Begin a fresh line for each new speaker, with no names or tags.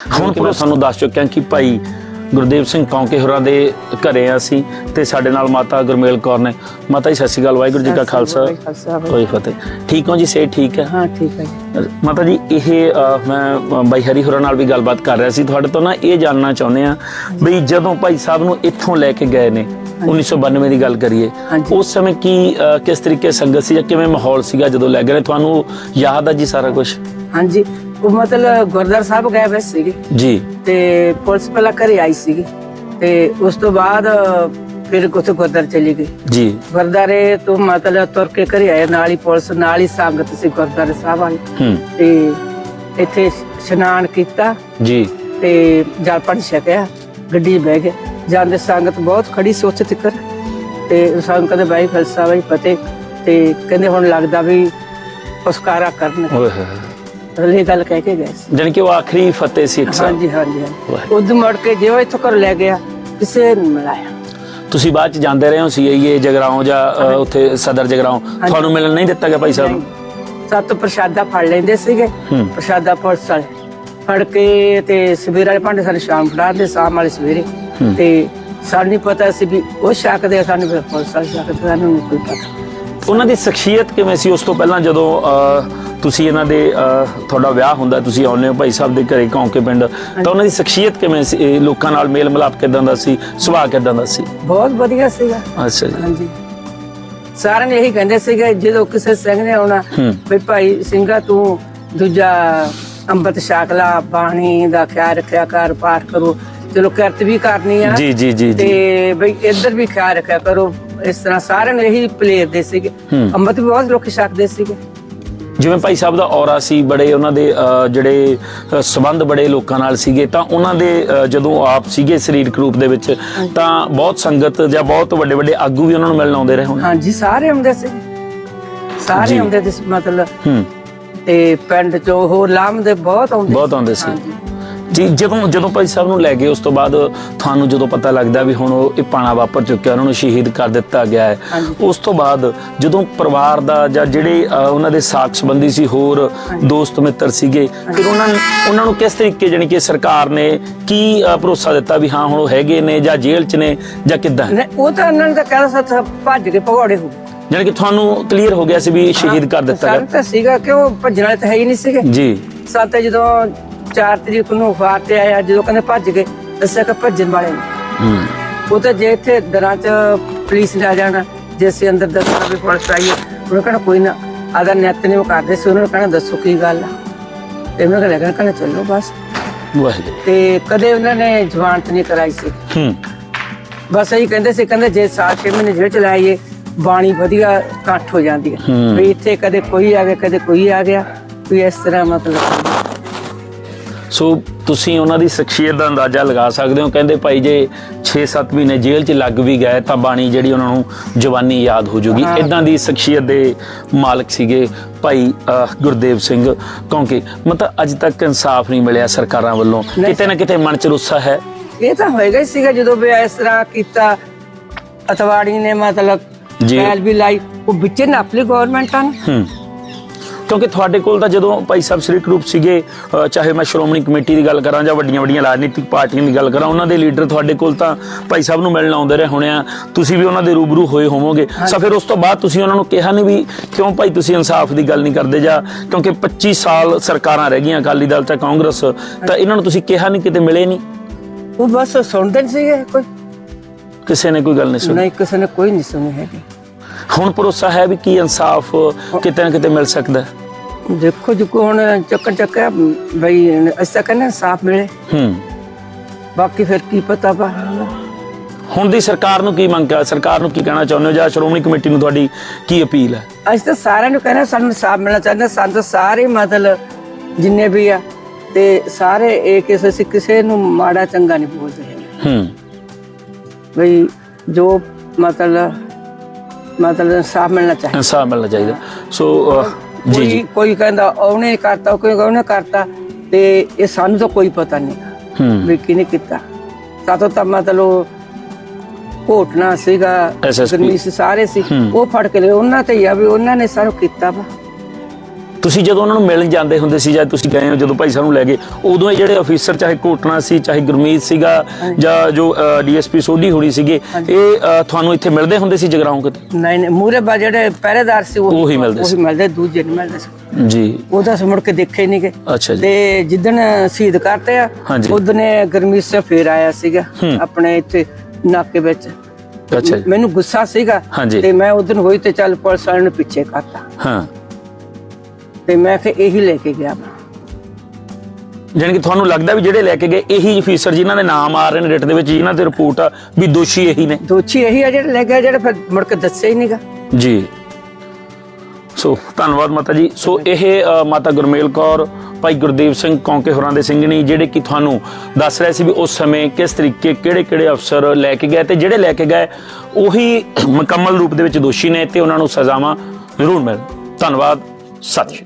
ਹੁਣ ਕਿ ਮੈਂ ਤੁਹਾਨੂੰ ਦੱਸ ਚੁੱਕਿਆ ਕਿ ਭਾਈ ਗੁਰਦੇਵ ਸਿੰਘ ਕੌਂਕੇ ਹੋਰਾਂ ਦੇ ਘਰੇ ਆ ਅਸੀਂ ਤੇ ਸਾਡੇ ਨਾਲ ਮਾਤਾ ਗੁਰਮੇਲ ਕੌਰ ਨੇ। ਮਾਤਾ ਜੀ ਸਤਿ ਸ਼੍ਰੀ ਅਕਾਲ ਵਾਹਿਗੁਰੂ ਜੀ ਕਾ ਖਾਲਸਾ। ਕੋਈ ਫਤਿਹ। ਠੀਕ ਹੋ ਜੀ ਸੇ ਠੀਕ ਹੈ?
ਹਾਂ ਠੀਕ ਹੈ।
ਮਾਤਾ ਜੀ ਇਹ ਮੈਂ ਬਾਈ ਹਰੀ ਹੋਰਾਂ ਨਾਲ ਵੀ ਗੱਲਬਾਤ ਕਰ ਰਿਹਾ ਸੀ। ਤੁਹਾਡੇ ਤੋਂ ਨਾ ਇਹ ਜਾਣਨਾ ਚਾਹੁੰਦੇ ਆ ਵੀ ਜਦੋਂ ਭਾਈ ਸਾਹਿਬ ਨੂੰ ਇੱਥੋਂ ਲੈ ਕੇ ਗਏ ਨੇ 1992 ਦੀ ਗੱਲ ਕਰੀਏ। ਉਸ ਸਮੇਂ ਕੀ ਕਿਸ ਤਰੀਕੇ ਸੰਗਤ ਸੀ ਜਾਂ ਕਿਵੇਂ ਮਾਹੌਲ ਸੀਗਾ ਜਦੋਂ ਲੈ ਗਏ ਤੁਹਾਨੂੰ ਯਾਦ ਆ ਜੀ ਸਾਰਾ ਕੁਝ
ਹਾਂਜੀ ਉਹ ਮਤਲਬ ਗੁਰਦਾਰ ਸਾਹਿਬ ਗਏ ਹੋਏ ਸੀਗੇ।
ਜੀ।
ਤੇ ਪੁਲਿਸ ਪਹਿਲਾਂ ਘਰੇ ਆਈ ਸੀਗੀ। ਤੇ ਉਸ ਤੋਂ ਬਾਅਦ ਫਿਰ ਉੱਥੇ ਗੁਰਦਾਰ ਚਲੀ ਗਈ।
ਜੀ।
ਗੁਰਦਾਰੇ ਤੋਂ ਮਤਲਬ ਤੁਰ ਕੇ ਘਰੇ ਆਏ ਨਾਲ ਹੀ ਪੁਲਿਸ ਨਾਲ ਹੀ ਸੰਗਤ ਸੀ ਗੁਰਦਾਰੇ ਸਾਹਿਬ ਵਾਲੀ।
ਹੂੰ।
ਤੇ ਇੱਥੇ ਇਸ਼ਨਾਨ ਕੀਤਾ।
ਜੀ।
ਤੇ ਜਲ ਪਾਣੀ ਛਕਿਆ ਗੱਡੀ 'ਚ ਬਹਿ ਗਏ। ਜਾਂਦੇ ਸੰਗਤ ਬਹੁਤ ਖੜੀ ਸੀ ਉੱਥੇ ਤੱਕ ਤੇ ਸਾਨੂੰ ਕਹਿੰਦੇ ਬਾਈ ਫਲਸਾ ਬਾਈ ਪਤੇ ਤੇ ਕਹਿੰਦੇ ਹੁਣ ਲੱਗਦਾ ਵੀ ਪੁਸਕਾਰਾ ਕਰਨ।
ਓਏ ਹੋਏ।
ਅਗਲੀ ਗੱਲ ਕਹਿ ਕੇ ਗਏ ਸੀ।
ਜਾਣੀ ਕਿ ਉਹ ਆਖਰੀ ਫਤਿਹ ਸੀ ਇੱਕ ਸਾਹਿਬ
ਹਾਂਜੀ ਹਾਂਜੀ।
ਵਾਹਿਗੁਰੂ।
ਉਦੋਂ ਮੁੜ ਕੇ ਜਿਵੇਂ ਇੱਥੋਂ ਘਰ ਲੈ ਗਿਆ ਕਿਸੇ ਨੂੰ ਮਿਲਾਇਆ।
ਤੁਸੀਂ ਬਾਅਦ ਚ ਜਾਂਦੇ ਰਹੇ ਹੋ ਸੀਆਈਏ ਜਗਰਾਉਂ ਜਾਂ ਅ, ਉੱਥੇ ਸਦਰ ਜਗਰਾਉਂ? ਤੁਹਾਨੂੰ ਮਿਲਣ ਨਹੀਂ ਦਿੱਤਾ ਗਿਆ ਭਾਈ ਸਾਹਿਬ? ਨੂੰ
ਸੱਤ ਪ੍ਰਸ਼ਾਦਾ ਫੜ ਲੈਂਦੇ ਸੀਗੇ।
ਹੂੰ।
ਪ੍ਰਸ਼ਾਦਾ ਪੁਲਿਸ ਵਾਲੇ ਫੜ ਕੇ ਤੇ ਸਵੇਰੇ ਵਾਲੇ ਭਾਂਡੇ ਸਾਰੇ ਸ਼ਾਮ ਫੜਾਉਂਦੇ ਸ਼ਾਮ ਵਾਲੇ ਸਵੇਰੇ।
ਹੂੰ।
ਤੇ ਸਾਨੂੰ ਨਹੀਂ ਪਤਾ ਸੀ ਵੀ ਉਹ ਛਕਦੇ ਆ, ਸਾਨੂੰ ਫਿਰ ਪੁਲਿਸ ਵਾਲੇ ਛਕਦੇ ਸਾਨੂੰ ਨਹੀਂ ਕੋਈ ਪਤਾ।
ਉਹਨਾਂ ਦੀ ਸ਼ਖਸੀਅਤ ਕਿਵੇਂ ਸੀ? ਉਸ ਤੋਂ ਪਹਿਲਾਂ ਜਦੋਂ ਅ, ਤੁਸੀਂ ਇਹਨਾਂ ਦੇ ਤੁਹਾਡਾ ਵਿਆਹ ਹੁੰਦਾ ਤੁਸੀਂ ਆਉਂਦੇ ਹੋ ਭਾਈ ਸਾਹਿਬ ਦੇ ਘਰੇ ਕੌਂਕੇ ਪਿੰਡ ਤਾਂ ਉਹਨਾਂ ਦੀ ਸ਼ਖਸੀਅਤ ਕਿਵੇਂ ਸੀ? ਲੋਕਾਂ ਨਾਲ ਮੇਲ ਮਿਲਾਪ ਕਿਦਾਂ ਦਾ ਸੀ? ਸੁਭਾਅ ਕਿਦਾਂ ਦਾ ਸੀ?
ਬਹੁਤ ਵਧੀਆ ਸੀਗਾ।
ਅੱਛਾ ਜੀ।
ਹਾਂਜੀ। ਸਾਰਿਆਂ ਨੇ ਇਹੀ ਕਹਿੰਦੇ ਸੀਗੇ ਜਦੋਂ ਕਿਸੇ ਸਿੰਘ ਨੇ ਆਉਣਾ। ਵੀ ਭਾਈ ਸਿੰਘਾ ਤੂੰ ਦੂਜਾ ਅੰਮ੍ਰਿਤ ਛਕ ਲਾ ਬਾਣੀ ਦਾ ਖਿਆਲ ਰੱਖਿਆ ਕਰ ਪਾਠ ਕਰੋ। ਚਲੋ ਕਿਰਤ ਵੀ ਕਰਨੀ ਆ
ਜੀ ਜੀ ਜੀ
ਤੇ ਬਈ ਇੱਧਰ ਵੀ ਖਿਆਲ ਰੱਖਿਆ ਕਰੋ। ਇਸ ਤਰ੍ਹਾਂ ਸਾਰਿਆਂ ਨੇ ਇਹੀ ਪਲੇਅਰ ਦੇ ਸੀਗੇ। ਅੰਮ੍ਰਿਤ ਵੀ ਬਹੁਤ ਲੋਕੀ ਛਕਦੇ ਸੀਗੇ।
ਜਿਵੇਂ ਭਾਈ ਸਾਹਿਬ ਦਾ ਔਰਾ ਸੀ ਬੜੇ ਉਹਨਾਂ ਦੇ ਜਿਹੜੇ ਸੰਬੰਧ ਬੜੇ ਲੋਕਾਂ ਨਾਲ ਸੀਗੇ ਤਾਂ ਉਹਨਾਂ ਦੇ ਜਦੋਂ ਆਪ ਸੀਗੇ ਸਰੀਰਕ ਰੂਪ ਦੇ ਵਿੱਚ ਤਾਂ ਬਹੁਤ ਸੰਗਤ ਜਾਂ ਬਹੁਤ ਵੱਡੇ ਵੱਡੇ ਆਗੂ ਵੀ ਉਹਨਾਂ ਨੂੰ ਮਿਲਣ ਆਉਂਦੇ ਰਹੇ ਹੋਣ।
ਹਾਂਜੀ ਸਾਰੇ ਆਉਂਦੇ ਸੀ। ਸਾਰੇ ਆਉਂਦੇ ਸੀ ਮਤਲਬ
ਹੂੰ।
ਤੇ ਪਿੰਡ ਚੋਂ ਹੋਰ ਲਾਮ ਦੇ ਬਹੁਤ ਆਉਂਦੇ
ਬਹੁਤ ਆਉਂਦੇ ਸੀ। ਜੀ ਜਦੋਂ ਜਦੋਂ ਭਾਈ ਸਾਹਿਬ ਨੂੰ ਲੈ ਗਏ ਉਸ ਤੋਂ ਬਾਅਦ ਤੁਹਾਨੂੰ ਜਦੋਂ ਪਤਾ ਲੱਗਦਾ ਵੀ ਹੁਣ ਉਹ ਇਹ ਪਾਣਾ ਵਾਪਰ ਚੁੱਕਿਆ ਉਹਨਾਂ ਨੂੰ ਸ਼ਹੀਦ ਕਰ ਦਿੱਤਾ ਗਿਆ ਹੈ। ਉਸ ਤੋਂ ਬਾਅਦ ਜਦੋਂ ਪਰਿਵਾਰ ਦਾ ਜਾਂ ਜਿਹੜੇ ਉਹਨਾਂ ਦੇ ਸਾਥ ਸੰਬੰਧੀ ਸੀ ਹੋਰ ਦੋਸਤ ਮਿੱਤਰ ਸੀਗੇ ਫਿਰ ਉਹਨਾਂ ਉਹਨਾਂ ਨੂੰ ਕਿਸ ਤਰੀਕੇ ਜਾਣੀ ਕਿ ਸਰਕਾਰ ਨੇ ਕੀ ਭਰੋਸਾ ਦਿੱਤਾ ਵੀ ਹਾਂ ਹੁਣ ਉਹ ਹੈਗੇ ਨੇ ਜਾਂ ਜੇਲ੍ਹ 'ਚ ਨੇ ਜਾਂ ਕਿੱਦਾਂ?
ਉਹ ਤਾਂ ਉਹਨਾਂ ਨੇ ਤਾਂ ਕਹਿੰਦਾ ਸੱਚ ਭੱਜ ਕੇ ਭਗੌੜੇ ਹੋ।
ਜਾਣੀ ਕਿ ਤੁਹਾਨੂੰ ਕਲੀਅਰ ਹੋ ਗਿਆ ਸੀ ਵੀ ਸ਼ਹੀਦ ਕਰ ਦਿੱਤਾ ਗਿਆ।
ਤਾਂ ਸੀਗਾ ਕਿ ਉਹ ਭੱਜਣ ਵਾਲੇ ਤਾਂ ਹੈ ਹੀ ਨਹੀਂ ਸੀਗੇ।
ਜੀ।
ਸਾਤ ਜਦੋਂ 4 ਤਰੀਕ ਨੂੰ ਅਖਬਾਰ ਤੇ ਆਇਆ ਜਦੋਂ ਕਹਿੰਦੇ ਭੱਜ ਗਏ ਦੱਸਿਆ ਕਿ ਭੱਜਣ ਵਾਲੇ ਨੇ।
ਹੂੰ।
ਉਹ ਤਾਂ ਜੇ ਇੱਥੇ ਦਰਾਂ 'ਚ ਪੁਲਿਸ ਨੇ ਆ ਜਾਣਾ ਜੇ ਅਸੀਂ ਅੰਦਰ ਦੱਸਣਾ ਵੀ ਪੁਲਿਸ ਆਈ ਹੈ ਉਹਨਾਂ ਕਹਿੰਦਾ ਕੋਈ ਨਾ ਆਦਾ ਨਿਯਤ ਨਹੀਂ ਕਰਦੇ ਸੀ ਉਹਨਾਂ ਨੂੰ ਕਹਿਣਾ ਦੱਸੋ ਕੀ ਗੱਲ ਆ। ਤੇ ਉਹਨਾਂ ਕਹਿੰਦਾ ਲੱਗਣਾ ਕਹਿੰਦਾ ਚੱਲੋ ਬਸ।
ਵਾਹਿਗੁਰੂ।
ਤੇ ਕਦੇ ਉਹਨਾਂ ਨੇ ਜ਼ਮਾਨਤ ਨਹੀਂ ਕਰਾਈ ਸੀ।
ਹੂੰ।
ਬਸ ਇਹੀ ਕਹਿੰਦੇ ਸੀ ਕਹਿੰਦੇ ਜੇ ਸਾਲ ਛੇ ਮਹੀਨੇ ਜੇਲ੍ਹ ਚ ਲਾਈਏ ਬਾਣੀ ਵਧੀਆ ਇਕੱਠ ਹੋ ਜਾਂਦੀ ਹੂੰ। ਵੀ ਇੱਥੇ ਕਦੇ ਕੋਈ ਆ ਗਿਆ ਕਦੇ ਕੋਈ ਆ ਗਿਆ ਵੀ ਇਸ ਤਰ੍ਹਾਂ ਮਤਲਬ
ਸੋ ਤੁਸੀਂ ਉਹਨਾਂ ਦੀ ਸ਼ਖਸੀਅਤ ਦਾ ਅੰਦਾਜ਼ਾ ਲਗਾ ਸਕਦੇ ਹੋ। ਕਹਿੰਦੇ ਭਾਈ ਜੇ 6-7 ਮਹੀਨੇ ਜੇਲ੍ਹ 'ਚ ਲੱਗ ਵੀ ਗਏ ਤਾਂ ਬਾਣੀ ਜਿਹੜੀ ਉਹਨਾਂ ਨੂੰ ਜਵਾਨੀ ਯਾਦ ਹੋ ਜੂਗੀ। ਇਦਾਂ ਦੀ ਸ਼ਖਸੀਅਤ ਦੇ ਮਾਲਕ ਸੀਗੇ ਭਾਈ ਗੁਰਦੇਵ ਸਿੰਘ ਕਿਉਂਕਿ ਮਤਲਬ ਅੱਜ ਤੱਕ ਇਨਸਾਫ ਨਹੀਂ ਮਿਲਿਆ ਸਰਕਾਰਾਂ ਵੱਲੋਂ। ਕਿਤੇ ਨਾ ਕਿਤੇ ਮਨ 'ਚ ਰੁੱਸਾ ਹੈ।
ਇਹ ਤਾਂ ਹੋਏਗਾ ਹੀ ਸੀਗਾ ਜਦੋਂ ਵੀ ਇਸ ਤਰ੍ਹਾਂ ਕੀਤਾ। ਅਤਵਾੜੀ ਨੇ ਮਤਲਬ
ਜੀ।
ਵੀ ਲਾਈ। ਉਹ ਵਿੱਚੇ ਨਾਪਲੀ ਗਵਰਨਮੈਂਟਾਂ ਨੇ।
ਹੂੰ। ਕਿਉਂਕਿ ਤੁਹਾਡੇ ਕੋਲ ਤਾਂ ਜਦੋਂ ਭਾਈ ਸਾਹਿਬ ਸ੍ਰੀ ਰੂਪ ਸੀਗੇ ਚਾਹੇ ਮੈਂ ਸ਼੍ਰੋਮਣੀ ਕਮੇਟੀ ਦੀ ਗੱਲ ਕਰਾਂ ਜਾਂ ਵੱਡੀਆਂ ਵੱਡੀਆਂ ਰਾਜਨੀਤਿਕ ਪਾਰਟੀਆਂ ਦੀ ਗੱਲ ਕਰਾਂ ਉਹਨਾਂ ਦੇ ਲੀਡਰ ਤੁਹਾਡੇ ਕੋਲ ਤਾਂ ਭਾਈ ਸਾਹਿਬ ਨੂੰ ਮਿਲਣ ਆਉਂਦੇ ਰਹੇ ਹੋਣੇ ਆ। ਤੁਸੀਂ ਵੀ ਉਹਨਾਂ ਦੇ ਰੂਬਰੂ ਹੋਏ ਹੋਵੋਗੇ। ਸੋ ਫਿਰ ਉਸ ਤੋਂ ਬਾਅਦ ਤੁਸੀਂ ਉਹਨਾਂ ਨੂੰ ਕਿਹਾ ਨਹੀਂ ਵੀ ਕਿਉਂ ਭਾਈ ਤੁਸੀਂ ਇਨਸਾਫ ਦੀ ਗੱਲ ਨਹੀਂ ਕਰਦੇ ਜਾਂ ਕਿਉਂਕਿ 25 ਸਾਲ ਸਰਕਾਰਾਂ ਰਹਿ ਗਈਆਂ ਅਕਾਲੀ ਦਲ ਤੇ ਕਾਂਗਰਸ ਤਾਂ ਇਹਨਾਂ ਨੂੰ ਤੁਸੀਂ ਕਿਹਾ ਨਹੀਂ ਕਿਤੇ ਮਿਲੇ ਨਹੀਂ
ਉਹ ਬਸ ਸੁਣਦੇ ਨਹੀਂ ਸੀਗੇ ਕੋਈ।
ਕਿਸੇ ਨੇ ਕੋਈ ਗੱਲ ਨਹੀਂ ਸੁਣੀ?
ਨਹੀਂ ਕਿਸੇ ਨੇ ਕੋਈ ਨਹੀਂ ਸੁਣੀ ਹੈਗੀ।
ਹੁਣ ਭਰੋਸਾ ਹੈ ਵੀ ਕੀ ਇਨਸਾਫ ਕਿਤੇ ਨਾ ਕਿਤੇ ਮਿਲ ਸਕਦਾ ਹੈ?
ਦੇਖੋ ਜੀ ਹੁਣ ਚੱਕਰ ਚੱਕਰ ਬਈ ਅਸਾਂ ਕਹਿੰਦੇ ਸਾਫ਼ ਮਿਲੇ।
ਹੂੰ।
ਬਾਕੀ ਫਿਰ ਕੀ ਪਤਾ ਬਾ
ਹੁਣ ਦੀ ਸਰਕਾਰ ਨੂੰ ਕੀ ਮੰਗ ਸਰਕਾਰ ਨੂੰ ਕੀ ਕਹਿਣਾ ਚਾਹੁੰਦੇ ਹੋ? ਜਾਂ ਸ਼੍ਰੋਮਣੀ ਕਮੇਟੀ ਨੂੰ ਤੁਹਾਡੀ ਕੀ ਅਪੀਲ ਹੈ?
ਅਸੀਂ ਤਾਂ ਸਾਰਿਆਂ ਨੂੰ ਕਹਿੰਦੇ ਸਾਨੂੰ ਸਾਫ਼ ਮਿਲਣਾ ਚਾਹੁੰਦੇ। ਸਾਨੂੰ ਤਾਂ ਸਾਰੇ ਮਤਲਬ ਜਿੰਨੇ ਵੀ ਆ ਤੇ ਸਾਰੇ ਇਹ ਕਿਸੇ ਅਸੀਂ ਕਿਸੇ ਨੂੰ ਮਾੜਾ ਚੰਗਾ ਨਹੀਂ ਬੋਲਦੇ।
ਹੂੰ।
ਬਈ ਜੋ ਮਤਲਬ ਮਤਲਬ ਸਾਫ਼ ਮਿਲਣਾ ਚਾਹੀਦਾ।
ਇਨਸਾਫ ਮਿਲਣਾ ਚਾਹੀਦਾ। ਸੋ ਅਹ, ਜੀ
ਕੋਈ
ਜੀ
ਕੋਈ ਕਹਿੰਦਾ ਉਹਨੇ ਕਰਤਾ ਕੋਈ ਉਹਨੇ ਕਰਤਾ ਤੇ ਇਹ ਸਾਨੂੰ ਤਾਂ ਕੋਈ ਪਤਾ ਨਹੀਂ
ਹੂੰ।
ਵੀ ਕਿਹਨੇ ਕੀਤਾ। ਸਾਤੋਂ ਤਾਂ ਮਤਲਬ ਘੋਟਣਾ ਸੀਗਾ
SSP
ਸਾਰੇ ਸੀ।
ਹੂੰ।
ਉਹ ਫੜ ਕੇ ਲਏ ਉਹਨਾਂ ਤੇ ਹੀ ਆ ਵੀ ਉਹਨਾਂ ਨੇ ਸਾਰਾ ਕੀਤਾ ਵਾ।
ਤੁਸੀਂ ਜਦੋਂ ਉਹਨਾਂ ਨੂੰ ਮਿਲਣ ਜਾਂਦੇ ਹੁੰਦੇ ਸੀ ਜਾਂ ਤੁਸੀਂ ਗਏ ਹੋ ਜਦੋਂ ਭਾਈ ਸਾਹਿਬ ਨੂੰ ਲੈ ਗਏ ਉਦੋਂ ਇਹ ਜਿਹੜੇ ਅਫੀਸਰ ਚਾਹੇ ਕੋਟਣਾ ਸੀ ਚਾਹੇ ਗੁਰਮੀਤ ਸੀਗਾ ਜਾਂ ਜੋ ਡੀਐਸਪੀ ਸੋਢੀ ਹੋਣੀ ਸੀਗੇ ਇਹ ਤੁਹਾਨੂੰ ਇੱਥੇ ਮਿਲਦੇ ਹੁੰਦੇ ਸੀ ਜਗਰਾਉਂ ਕਿਤੇ?
ਨਹੀਂ ਨਹੀਂ ਮੂਰੇ ਬਾ ਜਿਹੜੇ ਪਹਿਰੇਦਾਰ ਸੀ ਉਹ
ਉਹੀ ਮਿਲਦੇ ਸੀ।
ਉਹੀ ਮਿਲਦੇ ਦੂਜੇ ਨਹੀਂ ਮਿਲਦੇ ਸੀ।
ਜੀ।
ਉਹਦਾ ਅਸੀਂ ਮੁੜ ਕੇ ਦੇਖੇ ਨਹੀਂ ਗਏ
ਅੱਛਾ ਜੀ।
ਤੇ ਜਿੱਦਣ ਸ਼ਹੀਦ ਕਰਤੇ ਆ
ਹਾਂਜੀ।
ਉਦਨੇ ਗਰਮੀ ਸੇ ਫੇਰ ਆਇਆ ਸੀਗਾ
ਹੂੰ।
ਆਪਣੇ ਇੱਥੇ ਨਾਕੇ ਵਿੱਚ।
ਅੱਛਾ
ਮੈਨੂੰ ਗੁੱਸਾ ਸੀਗਾ। ਤੇ ਮੈਂ ਉਦਨ ਹੋਈ ਤੇ ਚੱਲ ਪੁਲਿਸ ਵਾਲਿਆਂ ਨੂੰ ਪਿੱਛੇ ਕਰਤਾ।
ਹਾਂ।
ਤੇ ਮੈਂ ਕਿ ਇਹੀ ਲੈ ਕੇ ਗਿਆ।
ਜਾਣੀ ਕਿ ਤੁਹਾਨੂੰ ਲੱਗਦਾ ਵੀ ਜਿਹੜੇ ਲੈ ਕੇ ਗਏ ਇਹੀ ਅਫੀਸਰ ਜਿਨ੍ਹਾਂ ਦੇ ਨਾਮ ਆ ਰਹੇ ਨੇ ਰਿਟ ਦੇ ਵਿੱਚ ਜਿਨ੍ਹਾਂ ਤੇ ਰਿਪੋਰਟ ਆ ਵੀ ਦੋਸ਼ੀ ਇਹੀ ਨੇ।
ਦੋਚੀ ਇਹੀ ਆ ਜਿਹੜੇ ਲੈ ਗਿਆ ਜਿਹੜੇ ਫਿਰ ਮੁੜ ਕੇ ਦੱਸਿਆ ਹੀ ਨਹੀਂਗਾ
ਜੀ। ਸੋ ਧੰਨਵਾਦ ਮਾਤਾ ਜੀ। ਸੋ ਇਹ ਅ, ਮਾਤਾ ਗੁਰਮੇਲ ਕੌਰ ਭਾਈ ਗੁਰਦੇਵ ਸਿੰਘ ਕੌਂਕੇ ਹੋਰਾਂ ਦੇ ਸਿੰਘਣੀ ਜਿਹੜੇ ਕਿ ਤੁਹਾਨੂੰ ਦੱਸ ਰਹੇ ਸੀ ਵੀ ਉਸ ਸਮੇਂ ਕਿਸ ਤਰੀਕੇ ਕਿਹੜੇ ਕਿਹੜੇ ਅਫਸਰ ਲੈ ਕੇ ਗਏ ਤੇ ਜਿਹੜੇ ਲੈ ਕੇ ਗਏ ਉਹੀ ਮੁਕੰਮਲ ਰੂਪ ਦੇ ਵਿੱਚ ਦੋਸ਼ੀ ਨੇ ਤੇ ਉਹਨਾਂ ਨੂੰ ਸਜ਼ਾਵਾਂ ਜ਼ਰੂਰ ਮਿਲ ਧੰਨਵਾਦ। ਸਤਿ ਸ਼੍ਰੀ ਅਕਾਲ।